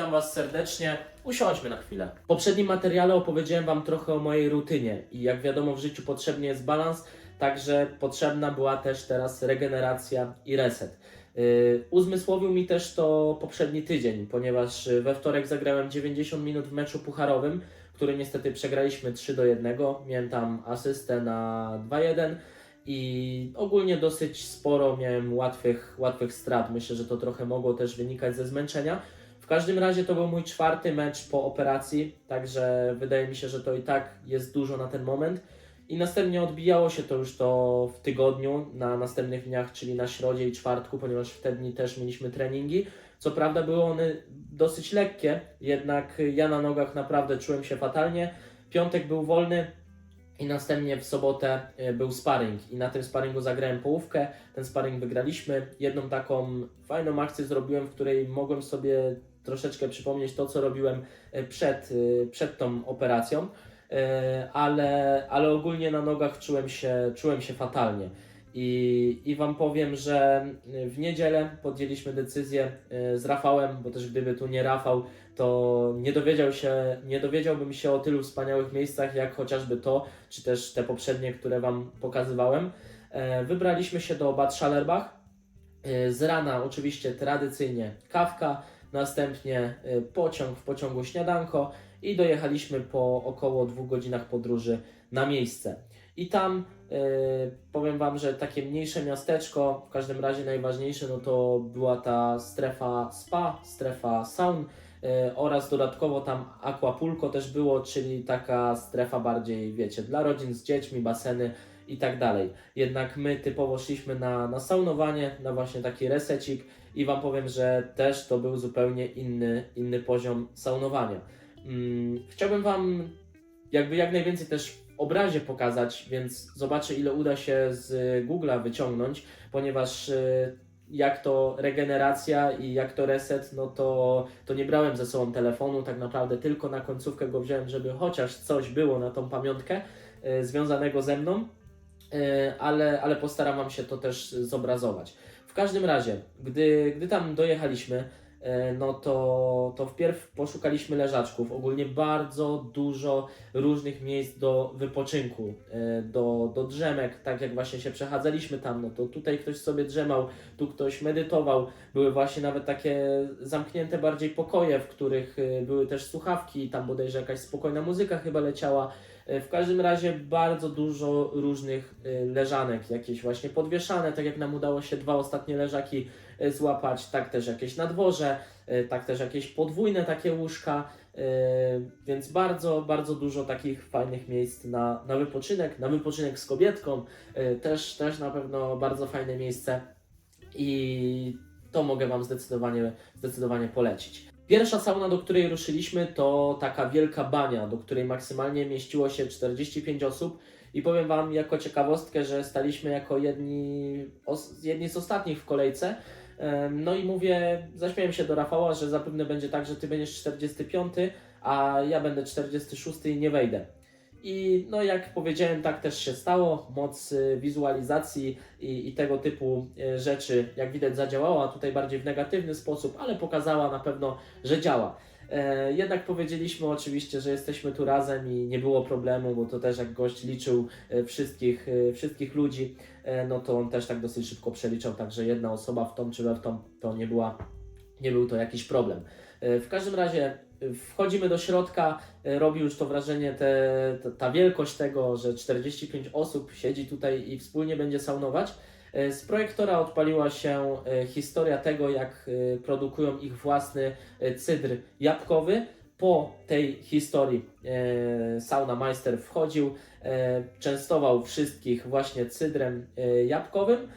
Witam Was serdecznie. Usiądźmy na chwilę. W poprzednim materiale opowiedziałem Wam trochę o mojej rutynie i jak wiadomo w życiu potrzebny jest balans, także potrzebna była też teraz regeneracja i reset. Yy, uzmysłowił mi też to poprzedni tydzień, ponieważ we wtorek zagrałem 90 minut w meczu pucharowym, który niestety przegraliśmy 3 do 1. Miałem tam asystę na 2-1 i ogólnie dosyć sporo miałem łatwych, łatwych strat. Myślę, że to trochę mogło też wynikać ze zmęczenia. Każdym razie to był mój czwarty mecz po operacji, także wydaje mi się, że to i tak jest dużo na ten moment. I następnie odbijało się to już to w tygodniu, na następnych dniach, czyli na środzie i czwartku, ponieważ w te dni też mieliśmy treningi. Co prawda były one dosyć lekkie, jednak ja na nogach naprawdę czułem się fatalnie. Piątek był wolny, i następnie w sobotę e, był sparring i na tym sparingu zagrałem połówkę. Ten sparring wygraliśmy. Jedną taką fajną akcję zrobiłem, w której mogłem sobie troszeczkę przypomnieć to, co robiłem e, przed, e, przed tą operacją, E, ale, ale ogólnie na nogach czułem się, czułem się fatalnie. I, I Wam powiem, że w niedzielę podjęliśmy decyzję z Rafałem, bo też gdyby tu nie Rafał, to nie dowiedział się, nie dowiedziałbym się o tylu wspaniałych miejscach, jak chociażby to, czy też te poprzednie, które Wam pokazywałem. Wybraliśmy się do Bad Schallerbach. E, Z rana oczywiście tradycyjnie kawka, następnie e, pociąg, w pociągu śniadanko i dojechaliśmy po około dwóch godzinach podróży na miejsce. I tam e, powiem Wam, że takie mniejsze miasteczko, w każdym razie najważniejsze, no to była ta strefa spa, strefa saun, e, oraz dodatkowo tam aquapulco też było, czyli taka strefa bardziej, wiecie, dla rodzin z dziećmi, baseny i tak dalej. Jednak my typowo szliśmy na, na saunowanie, na właśnie taki resecik i Wam powiem, że też to był zupełnie inny, inny poziom saunowania. Mm, chciałbym Wam jakby jak najwięcej też w obrazie pokazać, więc zobaczę ile uda się z Google'a wyciągnąć, ponieważ y, jak to regeneracja i jak to reset, no to, to nie brałem ze sobą telefonu, tak naprawdę tylko na końcówkę go wziąłem, żeby chociaż coś było na tą pamiątkę y, związanego ze mną, ale, ale postaram Wam się to też zobrazować. W każdym razie, gdy, gdy tam dojechaliśmy, e, no to, to wpierw poszukaliśmy leżaczków. Ogólnie bardzo dużo różnych miejsc do wypoczynku, e, do, do drzemek, tak jak właśnie się przechadzaliśmy tam, no to tutaj ktoś sobie drzemał, tu ktoś medytował. Były właśnie nawet takie zamknięte bardziej pokoje, w których e, były też słuchawki, tam bodajże jakaś spokojna muzyka chyba leciała. E, W każdym razie bardzo dużo różnych e, leżanek, jakieś właśnie podwieszane, tak jak nam udało się dwa ostatnie leżaki e, złapać, tak też jakieś na dworze, tak też jakieś podwójne takie łóżka, więc bardzo, bardzo dużo takich fajnych miejsc na, na wypoczynek, na wypoczynek z kobietką, też, też na pewno bardzo fajne miejsce i to mogę Wam zdecydowanie, zdecydowanie polecić. Pierwsza sauna, do której ruszyliśmy, to taka wielka bania, do której maksymalnie mieściło się 45 osób. I powiem Wam jako ciekawostkę, że staliśmy jako jedni, os, jedni z ostatnich w kolejce. No i mówię, zaśmiałem się do Rafała, że zapewne będzie tak, że Ty będziesz 45, a ja będę 46 i nie wejdę. I no jak powiedziałem, tak też się stało. Moc y, wizualizacji i, i tego typu y, rzeczy, jak widać, zadziałała tutaj bardziej w negatywny sposób, ale pokazała na pewno, że działa. E, jednak powiedzieliśmy oczywiście, że jesteśmy tu razem i nie było problemu, bo to też jak gość liczył e, wszystkich, e, wszystkich ludzi, e, no to on też tak dosyć szybko przeliczał, także jedna osoba w tą czy we w tą to nie była, nie był to jakiś problem. E, W każdym razie wchodzimy do środka, e, robi już to wrażenie te, ta, wielkość tego, że 45 osób siedzi tutaj i wspólnie będzie saunować. E, Z projektora odpaliła się e, historia tego, jak produkują ich własny cydr jabłkowy. Po tej historii Sauna Meister wchodził, częstował wszystkich właśnie cydrem jabłkowym.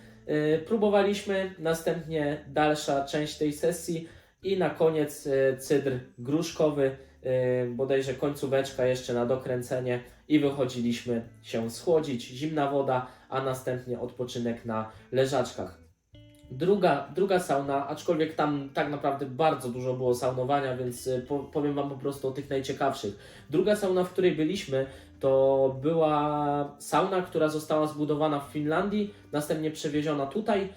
Próbowaliśmy, następnie dalsza część tej sesji i na koniec e, cydr gruszkowy, e, bodajże końcóweczka jeszcze na dokręcenie i wychodziliśmy się schłodzić, zimna woda, a następnie odpoczynek na leżaczkach. Druga, druga sauna, aczkolwiek tam tak naprawdę bardzo dużo było saunowania, więc e, po, powiem Wam po prostu o tych najciekawszych. Druga sauna, w której byliśmy, to była sauna, która została zbudowana w Finlandii, następnie przewieziona tutaj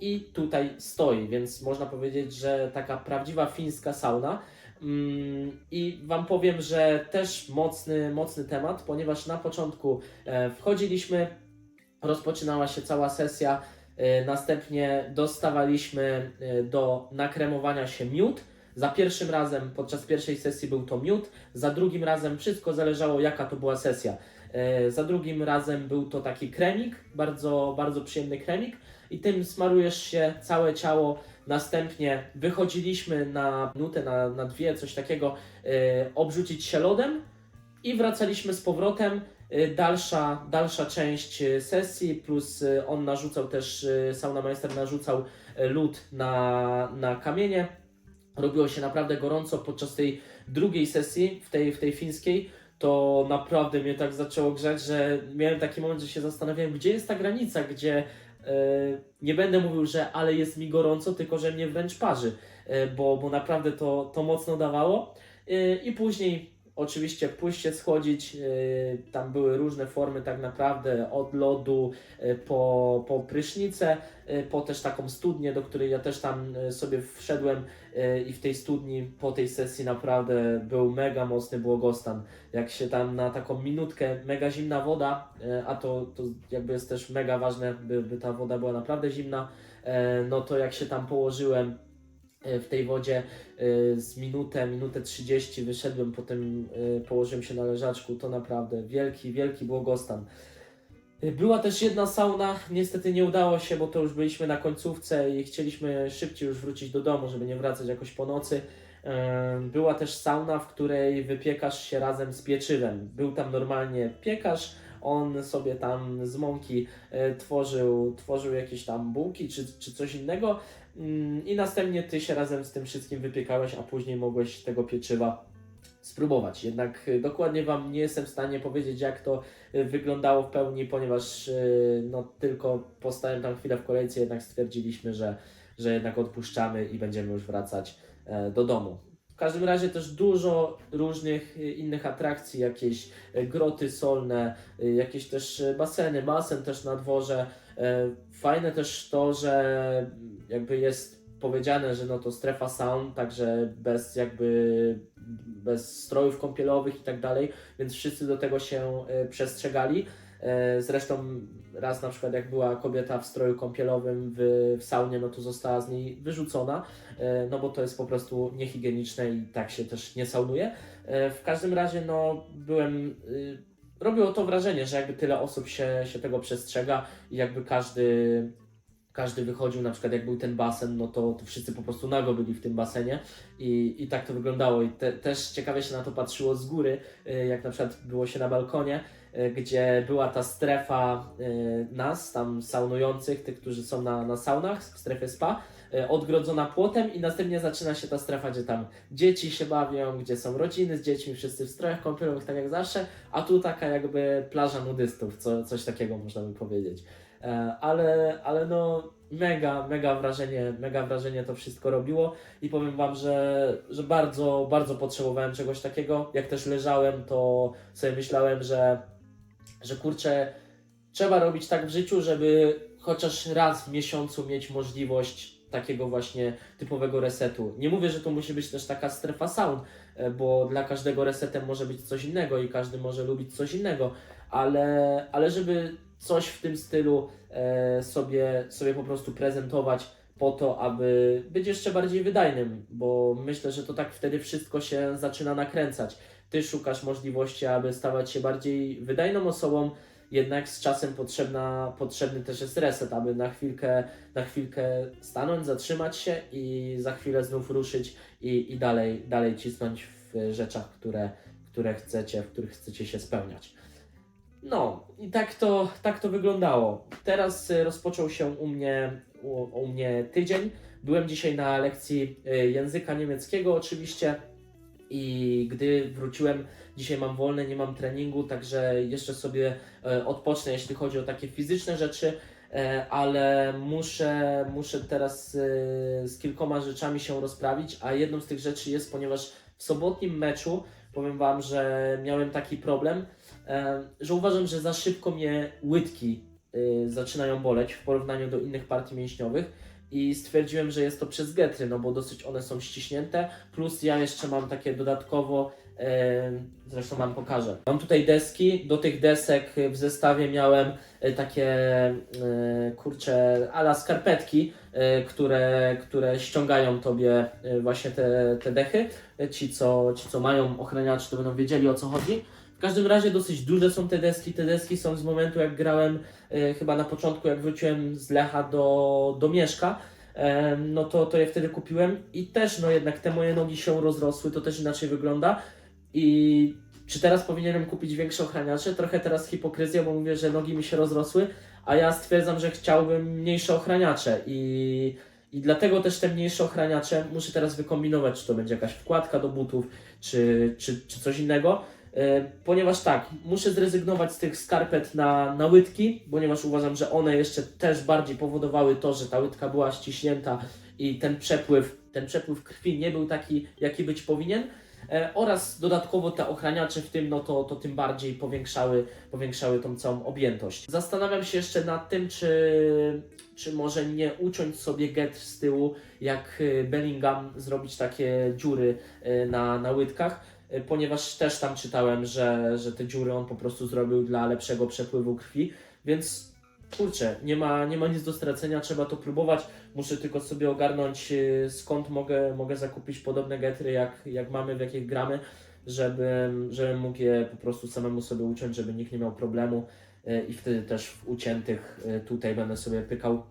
i tutaj stoi, więc można powiedzieć, że taka prawdziwa fińska sauna. Mm, I Wam powiem, że też mocny, mocny temat, ponieważ na początku e, wchodziliśmy, rozpoczynała się cała sesja, e, następnie dostawaliśmy e, do nakremowania się miód. Za pierwszym razem, podczas pierwszej sesji był to miód, za drugim razem wszystko zależało jaka to była sesja. Za drugim razem był to taki kremik, bardzo, bardzo przyjemny kremik i tym smarujesz się całe ciało. Następnie wychodziliśmy na minutę, na, na dwie, coś takiego, e, obrzucić się lodem i wracaliśmy z powrotem. E, Dalsza, dalsza część e, sesji, plus e, on narzucał też, e, saunameister narzucał lód na, na kamienie. Robiło się naprawdę gorąco podczas tej drugiej sesji, w tej, w tej fińskiej to naprawdę mnie tak zaczęło grzać, że miałem taki moment, że się zastanawiałem, gdzie jest ta granica, gdzie nie będę mówił, że ale jest mi gorąco, tylko że mnie wręcz parzy, e, bo, bo naprawdę to, to mocno dawało. E, I później oczywiście pójście schodzić, e, tam były różne formy tak naprawdę, od lodu e, po, po prysznicę, e, po też taką studnię, do której ja też tam e, sobie wszedłem e, i w tej studni po tej sesji naprawdę był mega mocny błogostan jak się tam na taką minutkę mega zimna woda, e, a to, to jakby jest też mega ważne, by, by ta woda była naprawdę zimna, e, no to jak się tam położyłem e, w tej wodzie z minutę, minutę 30 wyszedłem, potem położyłem się na leżaczku, to naprawdę wielki, wielki błogostan. E, Była też jedna sauna, niestety nie udało się, bo to już byliśmy na końcówce i chcieliśmy szybciej już wrócić do domu, żeby nie wracać jakoś po nocy. Była też sauna, w której wypiekasz się razem z pieczywem. Był tam normalnie piekarz, on sobie tam z mąki e, tworzył, tworzył jakieś tam bułki czy, czy coś innego Mm, i następnie ty się razem z tym wszystkim wypiekałeś, a później mogłeś tego pieczywa spróbować. Jednak e, dokładnie Wam nie jestem w stanie powiedzieć, jak to e, wyglądało w pełni, ponieważ e, no, tylko postałem tam chwilę w kolejce, jednak stwierdziliśmy, że, że jednak odpuszczamy i będziemy już wracać do domu. W każdym razie też dużo różnych innych atrakcji, jakieś groty solne, jakieś też baseny, basen też na dworze. Fajne też to, że jakby jest powiedziane, że no to strefa saun, także bez jakby bez strojów kąpielowych i tak dalej, więc wszyscy do tego się e, przestrzegali. E, Zresztą raz na przykład jak była kobieta w stroju kąpielowym w, w saunie, no to została z niej wyrzucona, e, no bo to jest po prostu niehigieniczne i tak się też nie saunuje. W każdym razie no byłem, robiło to wrażenie, że jakby tyle osób się, się tego przestrzega i jakby każdy każdy wychodził, na przykład jak był ten basen, no to, to wszyscy po prostu nago byli w tym basenie i, i tak to wyglądało. I te, też ciekawie się na to patrzyło z góry, y, jak na przykład było się na balkonie, y, gdzie była ta strefa y, nas, tam saunujących, tych, którzy są na, na saunach w strefie spa, odgrodzona płotem i następnie zaczyna się ta strefa, gdzie tam dzieci się bawią, gdzie są rodziny z dziećmi, wszyscy w strojach kąpielowych, tak jak zawsze, a tu taka jakby plaża nudystów, co, coś takiego można by powiedzieć. E, ale, ale no mega, mega wrażenie, mega wrażenie to wszystko robiło i powiem Wam, że, że bardzo, bardzo potrzebowałem czegoś takiego. Jak też leżałem, to sobie myślałem, że, że kurczę, trzeba robić tak w życiu, żeby chociaż raz w miesiącu mieć możliwość takiego właśnie typowego resetu. Nie mówię, że to musi być też taka strefa saun, e, bo dla każdego resetem może być coś innego i każdy może lubić coś innego, ale, ale żeby coś w tym stylu e, sobie, sobie po prostu prezentować po to, aby być jeszcze bardziej wydajnym, bo myślę, że to tak wtedy wszystko się zaczyna nakręcać. Ty szukasz możliwości, aby stawać się bardziej wydajną osobą, jednak z czasem potrzebna, potrzebny też jest reset, aby na chwilkę, na chwilkę stanąć, zatrzymać się i za chwilę znów ruszyć i, i dalej, dalej cisnąć w rzeczach, które, które chcecie, w których chcecie się spełniać. No i tak to, tak to wyglądało. Teraz y, rozpoczął się u mnie, u, u mnie tydzień. Byłem dzisiaj na lekcji y, języka niemieckiego oczywiście i gdy wróciłem, dzisiaj mam wolne, nie mam treningu, także jeszcze sobie e, odpocznę, jeśli chodzi o takie fizyczne rzeczy, e, ale muszę, muszę teraz z kilkoma rzeczami się rozprawić, a jedną z tych rzeczy jest, ponieważ w sobotnim meczu powiem Wam, że miałem taki problem, że uważam, że za szybko mnie łydki y, zaczynają boleć w porównaniu do innych partii mięśniowych i stwierdziłem, że jest to przez getry, no bo dosyć one są ściśnięte, plus ja jeszcze mam takie dodatkowo, zresztą Wam pokażę. Mam tutaj deski, do tych desek w zestawie miałem e, takie, e, kurcze, ala skarpetki, e, które, które ściągają Tobie właśnie te, te dechy. Ci co, ci, co mają ochraniacze, to będą wiedzieli o co chodzi. Każdym razie dosyć duże są te deski. Te deski są z momentu, jak grałem, e, chyba na początku, jak wróciłem z Lecha do, do Mieszka, e, no to, to je wtedy kupiłem i też, no jednak te moje nogi się rozrosły, to też inaczej wygląda. I czy teraz powinienem kupić większe ochraniacze? Trochę teraz hipokryzja, bo mówię, że nogi mi się rozrosły, a ja stwierdzam, że chciałbym mniejsze ochraniacze i, i dlatego też te mniejsze ochraniacze muszę teraz wykombinować, czy to będzie jakaś wkładka do butów, czy, czy, czy coś innego. E, Ponieważ tak, muszę zrezygnować z tych skarpet na, na łydki, ponieważ uważam, że one jeszcze też bardziej powodowały to, że ta łydka była ściśnięta i ten przepływ, ten przepływ krwi nie był taki, jaki być powinien. E, oraz dodatkowo te ochraniacze w tym, no to, to tym bardziej powiększały, powiększały tą całą objętość. Zastanawiam się jeszcze nad tym, czy, czy może nie uciąć sobie get z tyłu, jak y, Bellingham, zrobić takie dziury na, na łydkach, ponieważ też tam czytałem, że, że te dziury on po prostu zrobił dla lepszego przepływu krwi, więc kurczę, nie ma, nie ma nic do stracenia, trzeba to próbować. Muszę tylko sobie ogarnąć y, skąd mogę, mogę zakupić podobne getry, jak, jak mamy, w jakich gramy, żebym, żebym mógł je po prostu samemu sobie uciąć, żeby nikt nie miał problemu. Y, i wtedy też w uciętych y, tutaj będę sobie pykał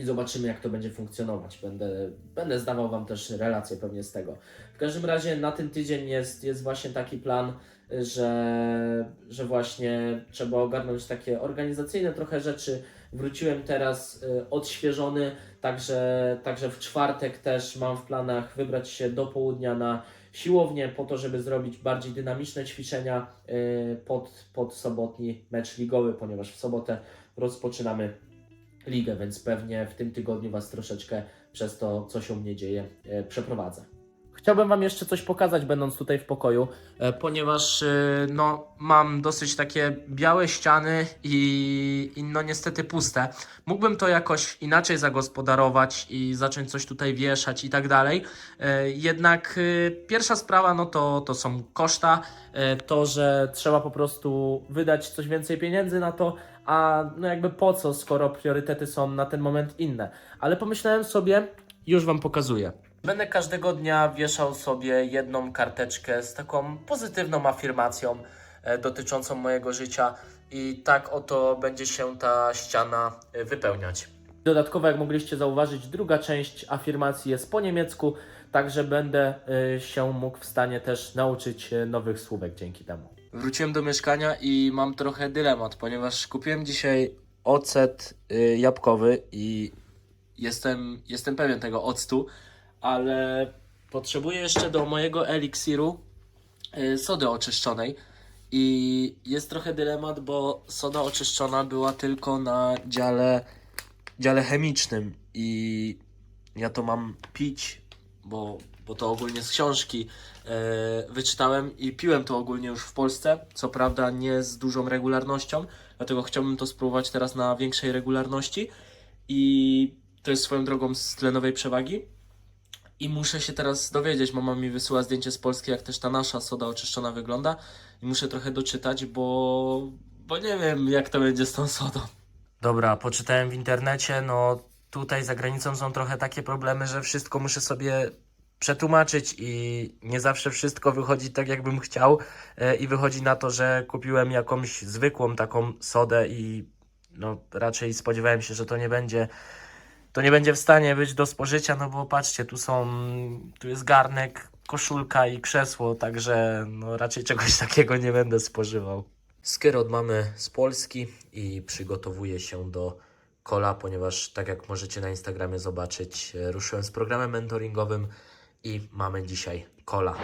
i zobaczymy jak to będzie funkcjonować. Będę, będę zdawał Wam też relację pewnie z tego. W każdym razie na ten tydzień jest, jest właśnie taki plan, że, że właśnie trzeba ogarnąć takie organizacyjne trochę rzeczy. Wróciłem teraz y, odświeżony, także, także w czwartek też mam w planach wybrać się do południa na siłownię po to, żeby zrobić bardziej dynamiczne ćwiczenia y, pod, pod sobotni mecz ligowy, ponieważ w sobotę rozpoczynamy ligę, więc pewnie w tym tygodniu Was troszeczkę przez to, co się u mnie dzieje, e, przeprowadzę. Chciałbym Wam jeszcze coś pokazać, będąc tutaj w pokoju, e, ponieważ e, no, mam dosyć takie białe ściany i, i no niestety puste. Mógłbym to jakoś inaczej zagospodarować i zacząć coś tutaj wieszać i tak dalej. Jednak pierwsza sprawa no to, to są koszta, to, że trzeba po prostu wydać coś więcej pieniędzy na to, a no jakby po co, skoro priorytety są na ten moment inne. Ale pomyślałem sobie, już Wam pokazuję. Będę każdego dnia wieszał sobie jedną karteczkę z taką pozytywną afirmacją e, dotyczącą mojego życia i tak oto będzie się ta ściana e, wypełniać. Dodatkowo, jak mogliście zauważyć, druga część afirmacji jest po niemiecku, także będę e, się mógł w stanie też nauczyć nowych słówek dzięki temu. Wróciłem do mieszkania i mam trochę dylemat, ponieważ kupiłem dzisiaj ocet y, jabłkowy i jestem, jestem pewien tego octu, ale potrzebuję jeszcze do mojego eliksiru y, sody oczyszczonej. I jest trochę dylemat, bo soda oczyszczona była tylko na dziale, dziale chemicznym i ja to mam pić, bo, bo to ogólnie z książki e, wyczytałem i piłem to ogólnie już w Polsce, co prawda nie z dużą regularnością, dlatego chciałbym to spróbować teraz na większej regularności i to jest swoją drogą z tlenowej przewagi. I muszę się teraz dowiedzieć, mama mi wysyła zdjęcie z Polski, jak też ta nasza soda oczyszczona wygląda i muszę trochę doczytać, bo, bo nie wiem jak to będzie z tą sodą. Dobra, poczytałem w internecie, no tutaj za granicą są trochę takie problemy, że wszystko muszę sobie przetłumaczyć i nie zawsze wszystko wychodzi tak, jakbym chciał e, i wychodzi na to, że kupiłem jakąś zwykłą taką sodę i no raczej spodziewałem się, że to nie będzie to nie będzie w stanie być do spożycia, no bo patrzcie, tu są, tu jest garnek, koszulka i krzesło, także no raczej czegoś takiego nie będę spożywał. Skierot mamy z Polski i przygotowuję się do kola, ponieważ tak jak możecie na Instagramie zobaczyć, e, ruszyłem z programem mentoringowym i mamy dzisiaj kola.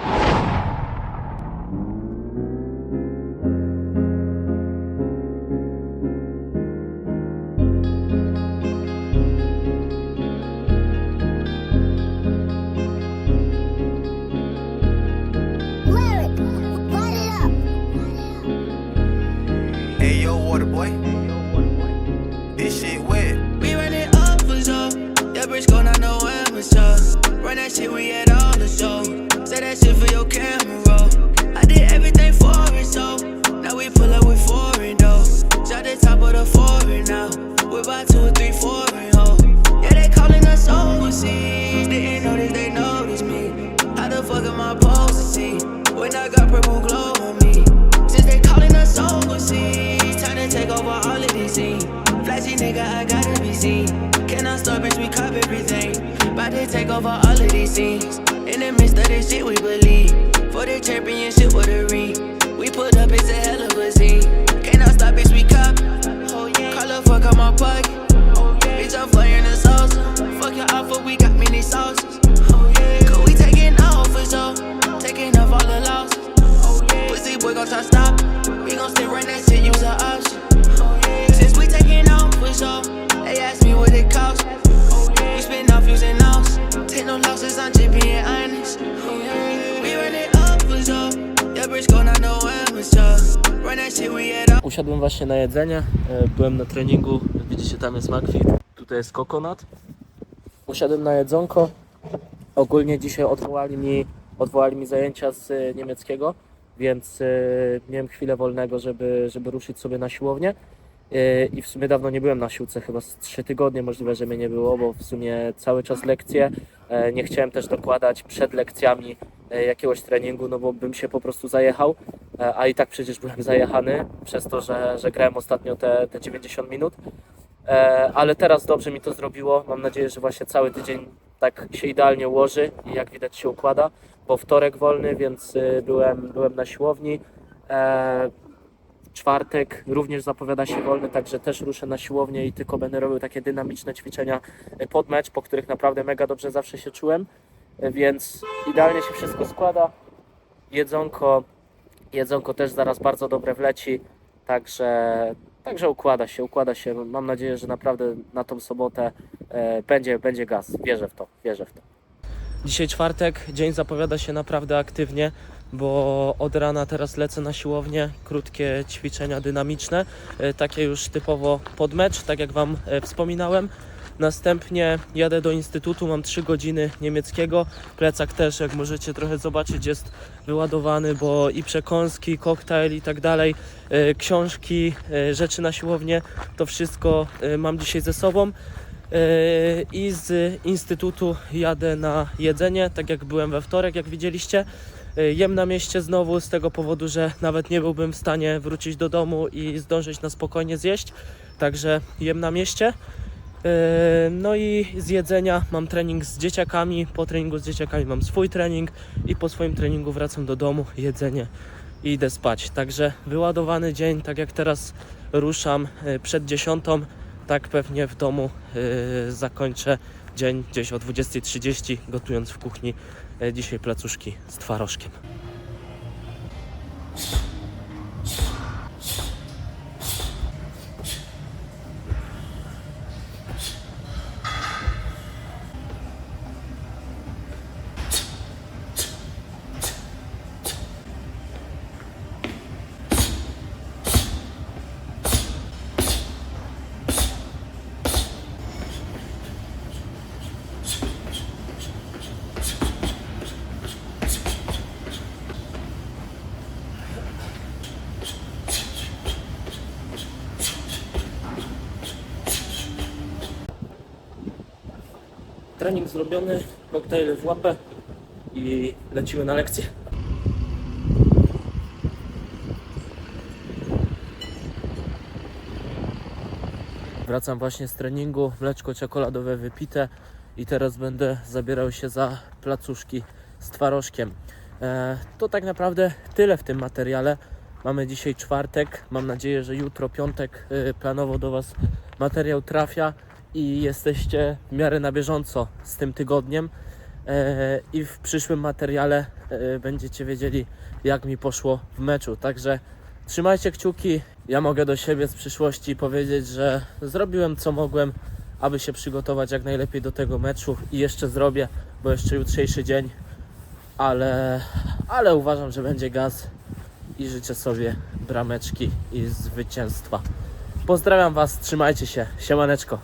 Flashy nigga, I gotta be seen. Can I start, bitch? We cop everything. About to take over all of these scenes. In the midst of this shit, we believe. For the championship, what a ring. We put up, it's a hell of a scene. Can I stop, bitch? We cop. Oh, yeah. Call a fuck out my pocket. Oh, yeah. Bitch, I'm flying the salsa. Fuck your offer, we got many sauces. Oh, yeah. Cause we taking off for sure. Taking off all the losses. Oh, yeah. Pussy boy gon' try stop. We gon' still run that shit, use an option. Sure. They me what it. We off using. Take no losses, I'm just being honest. We run it up for sure. Yeah, bitch, go not amateur. Run that shit, we had Usiadłem właśnie na jedzenie, e, byłem na treningu, widzicie tam jest McFit, tutaj jest kokonat. Usiadłem na jedzonko, ogólnie dzisiaj odwołali mi, odwołali mi zajęcia z e, niemieckiego, więc e, miałem chwilę wolnego, żeby, żeby ruszyć sobie na siłownię. E, I w sumie dawno nie byłem na siłce, chyba z 3 tygodnie możliwe, że mnie nie było, bo w sumie cały czas lekcje. E, Nie chciałem też dokładać przed lekcjami e, jakiegoś treningu, no bo bym się po prostu zajechał. A i tak przecież byłem zajechany przez to, że, że grałem ostatnio te, te 90 minut. Ale teraz dobrze mi to zrobiło. Mam nadzieję, że właśnie cały tydzień tak się idealnie ułoży i jak widać się układa, bo wtorek wolny, więc y, byłem, byłem na siłowni. Czwartek również zapowiada się wolny, także też ruszę na siłownię i tylko będę robił takie dynamiczne ćwiczenia e, pod mecz, po których naprawdę mega dobrze zawsze się czułem, E, więc idealnie się wszystko składa. Jedzonko, jedzonko też zaraz bardzo dobre wleci, także, także układa się, układa się. Mam nadzieję, że naprawdę na tą sobotę e, będzie, będzie gaz. Wierzę w to, wierzę w to. Dzisiaj czwartek, dzień zapowiada się naprawdę aktywnie, bo od rana teraz lecę na siłownię, krótkie ćwiczenia dynamiczne, e, takie już typowo pod mecz, tak jak Wam e, wspominałem. Następnie jadę do instytutu, mam 3 godziny niemieckiego. Plecak też, jak możecie trochę zobaczyć, jest wyładowany, bo i przekąski, koktajl i tak dalej, e, książki, rzeczy na siłownię, to wszystko mam dzisiaj ze sobą. I z instytutu jadę na jedzenie, tak jak byłem we wtorek, jak widzieliście. E, Jem na mieście znowu z tego powodu, że nawet nie byłbym w stanie wrócić do domu i zdążyć na spokojnie zjeść. Także jem na mieście. E, No i z jedzenia mam trening z dzieciakami. Po treningu z dzieciakami mam swój trening i po swoim treningu wracam do domu, jedzenie i idę spać. Także wyładowany dzień, tak jak teraz ruszam e, przed dziesiątą, tak pewnie w domu zakończę dzień gdzieś o 20.30 gotując w kuchni dzisiaj placuszki z twarożkiem. Trening zrobiony, koktajl w łapę i lecimy na lekcję. Wracam właśnie z treningu, mleczko czekoladowe wypite i teraz będę zabierał się za placuszki z twarożkiem. E, to tak naprawdę tyle w tym materiale. Mamy dzisiaj czwartek, mam nadzieję, że jutro piątek e, planowo do Was materiał trafia i jesteście w miarę na bieżąco z tym tygodniem. E, I w przyszłym materiale e, będziecie wiedzieli, jak mi poszło w meczu. Także trzymajcie kciuki. Ja mogę do siebie z przyszłości powiedzieć, że zrobiłem co mogłem, aby się przygotować jak najlepiej do tego meczu i jeszcze zrobię, bo jeszcze jutrzejszy dzień, ale, ale uważam, że będzie gaz i życzę sobie brameczki i zwycięstwa. Pozdrawiam Was, trzymajcie się, siemaneczko.